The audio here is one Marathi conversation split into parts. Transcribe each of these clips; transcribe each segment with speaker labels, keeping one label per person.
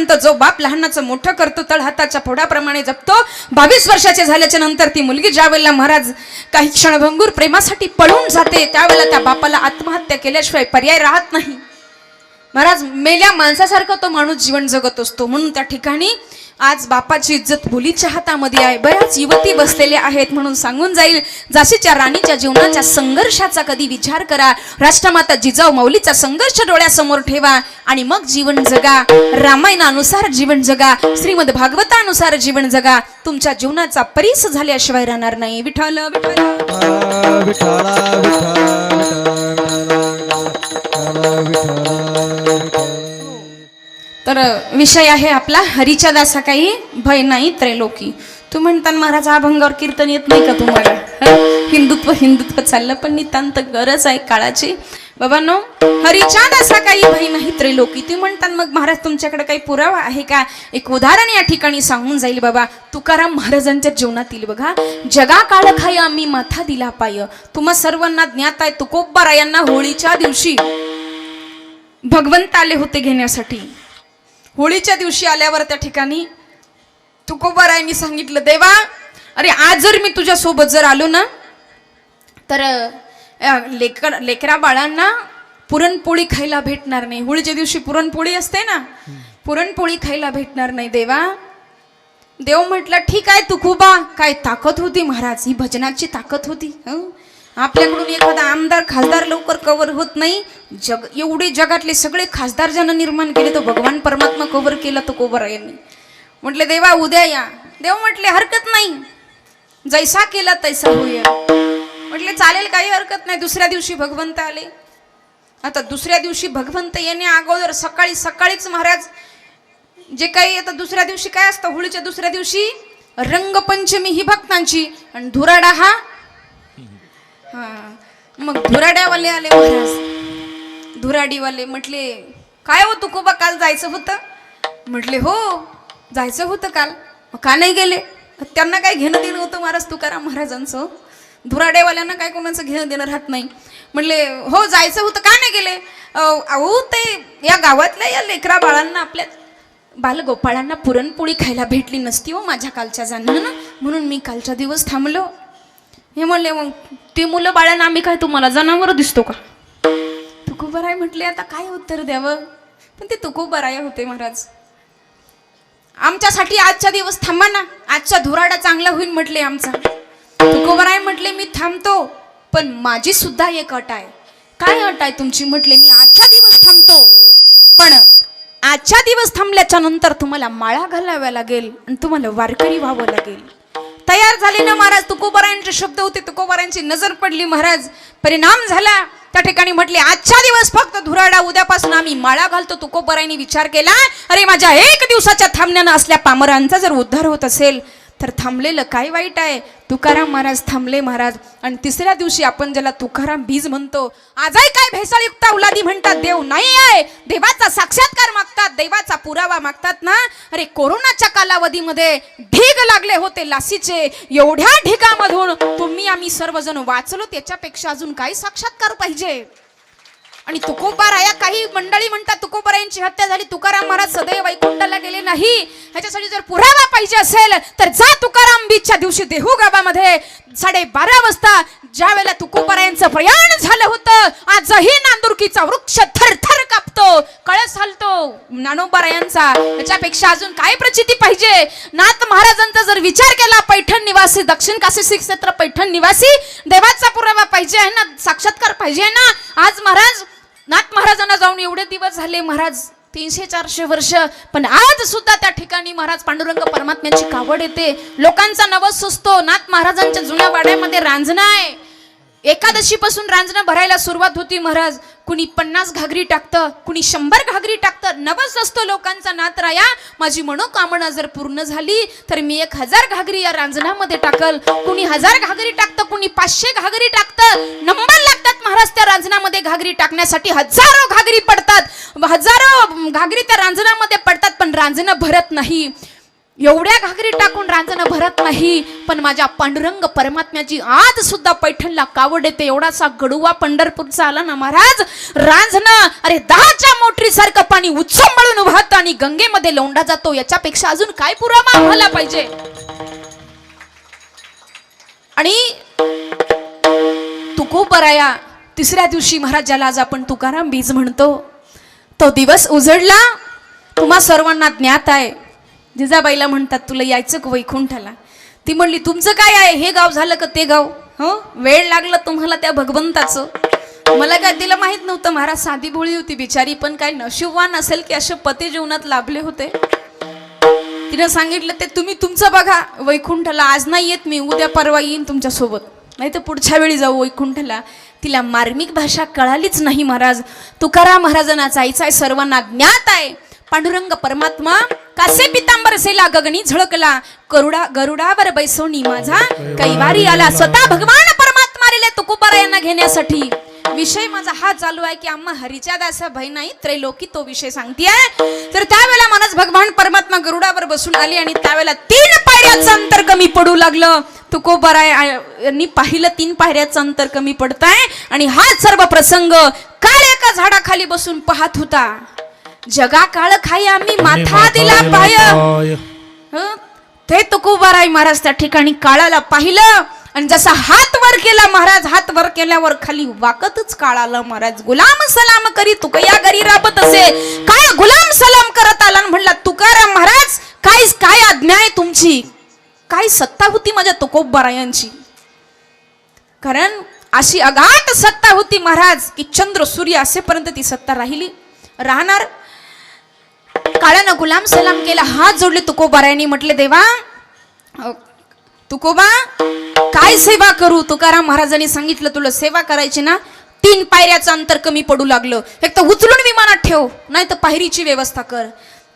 Speaker 1: मरेपर्यंत जो बाप लहानाचं मोठं करतो तळ हाताच्या फोडाप्रमाणे जपतो बावीस वर्षाचे झाल्याच्यानंतर ती मुलगी ज्यावेळेला महाराज काही क्षणभंगूर प्रेमासाठी पळून जाते त्यावेळेला त्या बापाला आत्महत्या केल्याशिवाय पर्याय राहत नाही. महाराज मेल्या माणसासारखं तो माणूस जीवन जगत असतो म्हणून त्या ठिकाणी आज बापाची इज्जत मुलीच्या हातामध्ये आहे बऱ्याच युवती बसलेल्या आहेत म्हणून सांगून जाईल जाशीच्या राणीच्या जीवनाच्या संघर्षाचा कधी विचार करा राष्ट्रमाता जिजाऊ मौलीचा संघर्ष डोळ्यासमोर ठेवा आणि मग जीवन जगा रामायणानुसार जीवन जगा श्रीमद भागवतानुसार जीवन जगा तुमच्या जीवनाचा परीस झाल्याशिवाय राहणार नाही विठ्ठल विठ्ठल तर विषय आहे आपला हरीच्या दासा काही भय नाही त्रैलोकी. तू म्हणता महाराज अभंगावर कीर्तन येत नाही का तुम्हाला? हिंदुत्व हिंदुत्व चाललं पण नितांत गरज आहे काळाची. बाबा नो हरीच्या दासा काही भय नाही त्रैलोकी. ती म्हणतात मग महाराज तुमच्याकडे काही पुरावा आहे का? एक उदाहरण या ठिकाणी सांगून जाईल बाबा. तुकाराम महाराजांच्या जीवनातील बघा. जगा काळ खाय आम्ही माथा दिला पाय. तुम्हा सर्वांना ज्ञात आहे तुकोब्बारा यांना होळीच्या दिवशी भगवंत आले होते घेण्यासाठी. होळीच्या दिवशी आल्यावर त्या ठिकाणी तुकोबारायांनी सांगितलं देवा अरे आज जर मी तुझ्यासोबत जर आलो ना तर लेकर लेकरा बाळांना पुरणपोळी खायला भेटणार नाही. होळीच्या दिवशी पुरणपोळी असते ना पुरणपोळी खायला भेटणार नाही देवा. देव म्हटलं ठीक आहे तुकोबा काय ताकद होती महाराज? ही भजनाची ताकद होती. हं? आपल्याकडून एखादा आमदार खासदार लवकर कव्हर होत नाही. जग एवढे जगातले सगळे खासदार ज्यानं निर्माण केले तर भगवान परमात्मा कव्हर केला तो कोबरा यांनी. म्हटले देवा उद्या या. देव म्हटले हरकत नाही. जैसा केला तैसा होईल. म्हटले चालेल काही हरकत नाही. दुसऱ्या दिवशी भगवंत आले. आता दुसऱ्या दिवशी भगवंत येणे अगोदर सकाळी सकाळीच महाराज जे काही आता दुसऱ्या दिवशी काय असतं? होळीच्या दुसऱ्या दिवशी रंगपंचमी ही भक्तांची. आणि धुराडा हा हां. मग धुराड्यावाले आले महाराज. धुराडीवाले म्हटले काय हो तुकोबा काल जायचं होतं? म्हटले हो जायचं होतं काल. मग का नाही गेले? त्यांना काय घेणं देणं होतं महाराज तुकाराम महाराजांचं? धुराडेवाल्यांना काय कोणाचं घेणं देणं राहत नाही. म्हणले हो जायचं होतं का नाही गेले? अहो ते या गावातल्या या लेकरा बाळांना आपल्या बालगोपाळांना पुरणपोळी खायला भेटली नसती हो माझ्या कालच्या जाणं म्हणून मी कालच्या दिवस थांबलो. हे म्हणले मग ते मुलं बाळ्यानं आम्ही काय तुम्हाला जनावर दिसतो का? तुकोबराय म्हटले आता काय उत्तर द्यावं? पण ते तुकोबराय होते महाराज. आमच्यासाठी आजचा दिवस थांबा ना. आजचा धुराडा चांगला होईल म्हटले आमचा. तुकोबराय म्हटले मी थांबतो. पण माझी सुद्धा एक अट आहे. काय अट आहे तुमची म्हटले मी आजचा दिवस थांबतो. पण आजच्या दिवस थांबल्याच्या नंतर तुम्हाला माळा घालाव्या लागेल आणि तुम्हाला वारकरी व्हावं लागेल. तयार झाले ना महाराज? तुकोबारायांचे शब्द होते तुकोबारायांची नजर पडली महाराज. परिणाम झाला. त्या ठिकाणी म्हटले आजच्या दिवस फक्त धुराडा उद्यापासून आम्ही माळा घालतो. तुकोबारायांनी विचार केला अरे माझ्या एक दिवसाच्या थांबण्यानं असल्या पामरांचा जर उद्धार होत असेल तर थांबलेलं काय वाईट आहे? तुकाराम महाराज थांबले महाराज. आणि तिसऱ्या दिवशी आपण ज्याला तुकाराम बीज म्हणतो आजही काय भेसळयुक्त औलादी म्हणतात देव नाही आहे. देवाचा साक्षात देवाचा पुरावा मागतात ना अरे कोरोनाच्या कालावधीमध्ये ढीग लागले होते लासीचे. एवढ्या ढिगामधून तुम्ही आम्ही सर्वजण वाचलो त्याच्यापेक्षा अजून काही साक्षात्कार पाहिजे. आणि तुकोबाराया काही मंडळी म्हणतात तुकोबारायांची हत्या झाली तुकाराम महाराज सदैव वैकुंठाला गेले नाही. ह्याच्यासाठी जर पुरावा पाहिजे असेल तर जा तुकाराम बीचच्या दिवशी देहू गावामध्ये साडेबारा वाजता ज्या वेळेला तुकोबारायांचं प्रयाण झालं होतं आजही नांदुरकीचा वृक्ष थरथर कापतो. कळस हलतो. नानोबारायांचा याच्यापेक्षा अजून काय प्रचिती पाहिजे? नाथ महाराजांचा जर विचार केला पैठण निवासी दक्षिण काशी श्री क्षेत्र पैठण निवासी देवाचा पुरावा पाहिजे आहे ना साक्षात्कार पाहिजे आहे ना? आज महाराज नाथ महाराजांना जाऊन एवढे दिवस झाले महाराज तीनशे चारशे वर्ष पण आज सुद्धा त्या ठिकाणी महाराज पांडुरंग परमात्म्याची कावड येते. लोकांचा नवस सुचतो नाथ महाराजांच्या जुन्या वाड्यामध्ये रांजणं आहे. एकादशी पासून रांजणं भरायला सुरुवात होती महाराज. कुणी पन्नास घागरी टाकतं कुणी शंभर घागरी टाकतं नवस असतो लोकांचा नातराया. माझी मनोकामना जर पूर्ण झाली तर मी एक हजार घागरी या रांजणामध्ये टाकल. कुणी हजार घागरी टाकतं कुणी पाचशे घागरी टाकतं. नंबर लागतात महाराज त्या रांजणामध्ये घागरी टाकण्यासाठी. हजारो घागरी पडतात. हजारो घागरी त्या रांजणामध्ये पडतात पण रांजणं भरत नाही. एवढ्या घागरी टाकून रांजणं भरत नाही पण माझ्या पांडुरंग परमात्म्याची आज सुद्धा पैठणला कावड येते. एवढासा गडुवा पंढरपूरचा आला ना महाराज? रांजणं अरे दहाच्या मोटरी सारखं पाणी उच्चंबळून वाहतं आणि गंगेमध्ये लोंडा जातो. याच्यापेक्षा अजून काय पुरावा आम्हाला पाहिजे? आणि तुकोबराया तिसऱ्या दिवशी महाराजाला आज आपण तुकाराम बीज म्हणतो. तो दिवस उजडला. तुम्हा सर्वांना ज्ञात आहे. जिजाबाईला म्हणतात तुला यायचं का वैकुंठाला? ती म्हणली तुमचं काय आहे? हे गाव झालं का ते गाव? हो. वेळ लागला तुम्हाला त्या भगवंताचं. मला काय तिला माहीत नव्हतं. महाराज साधी भोळी होती बिचारी पण काय नशीबवान असेल की असे पती जीवनात लाभले होते? तिनं सांगितलं ते तुम्ही तुमचं बघा. वैकुंठाला आज नाही येत मी उद्या परवा येईन तुमच्यासोबत नाही तर पुढच्या वेळी जाऊ वैकुंठाला. तिला मार्मिक भाषा कळालीच नाही महाराज. तुकाराम महाराजांना जायचं आहे सर्वांना ज्ञात आहे. पांडुरंग परमात्मा कासे पितांबर सेला गगनी झळकला. करुडा गरुडावर बैसोनी माझा. कैवारी आला. स्वतः भगवान परमात्मा आलेले तुकोबारा यांना घेण्यासाठी. विषय माझा हा चालू आहे की आम्हा हरीच्या दासा भय नाही त्रैलोकी तो विषय सांगते तर त्यावेळेला मनच भगवान परमात्मा गरुडावर बसून आली आणि त्यावेळेला तीन पायऱ्याचं अंतर कमी पडू लागलं. तुकोबरायांनी पाहिलं तीन पायऱ्याचं अंतर कमी पडताय. आणि हा सर्व प्रसंग काळ एका झाडाखाली बसून पाहत होता. जगा काळ खाई आम्ही माथा दिला पाय. हं? ते तुकोबाराय महाराज त्या ठिकाणी काळाला पाहिलं. आणि जसा हात वर केला महाराज हात वर केल्यावर खाली वाकतच काळ आला महाराज गुलाम सलाम करी तुक या घरी राबत असे. काय गुलाम सलाम करत आला आणि म्हणला तुकाराम महाराज काय काय आज्ञा आहे तुमची? काय सत्ता होती माझ्या तुकोबारायांची? कारण अशी अगाट सत्ता होती महाराज की चंद्र सूर्य असेपर्यंत ती सत्ता राहिली. राहणार काळानं गुलाम सलाम केला हात जोडले तुकोबारायांनी म्हटले देवा तुकोबा काय सेवा करू? तुकाराम महाराजांनी सांगितलं तुला सेवा करायची ना तीन पायऱ्याचं अंतर कमी पडू लागलं. एक तर उचलून विमानात ठेव नाही तर पायरीची व्यवस्था कर.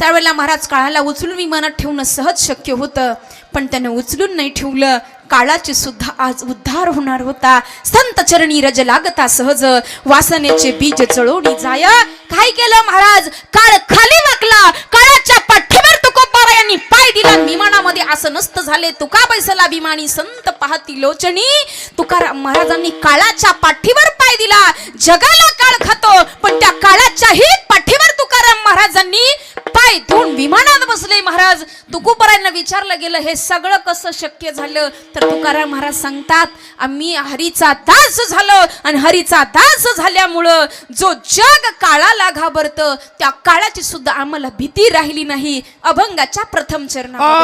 Speaker 1: त्यावेळेला महाराज काळाला उचलून विमानात ठेवणं सहज शक्य होतं पण त्यानं उचलून नाही ठेवलं. काळाचे सुद्धा आज उद्धार होणार होता. संत चरणी रज लागता सहज. वासनेचे बीज चळवणी जाय. काय केलं महाराज? काळ खाली वाकला काळाच्या पाठीवर तुकोबारा यांनी पाय दिला. विमानामध्ये असं नसतं झाले. तुका बैसला विमानी संत पाहती लोचनी. तुकाराम महाराजांनी काळाच्या पाठीवर पाय दिला. जगाला काळ खातो पण त्या काळाच्याही गेलं हे सगळं कसं शक्य झालं? तर तुकाराम महाराज सांगतात आम्ही हरीचा दास झालो आणि हरीचा दास झाल्यामुळं जो जग काळाला घाबरतं त्या काळाची सुद्धा आम्हाला भीती राहिली नाही. अभंगाच्या प्रथम चरणामध्ये.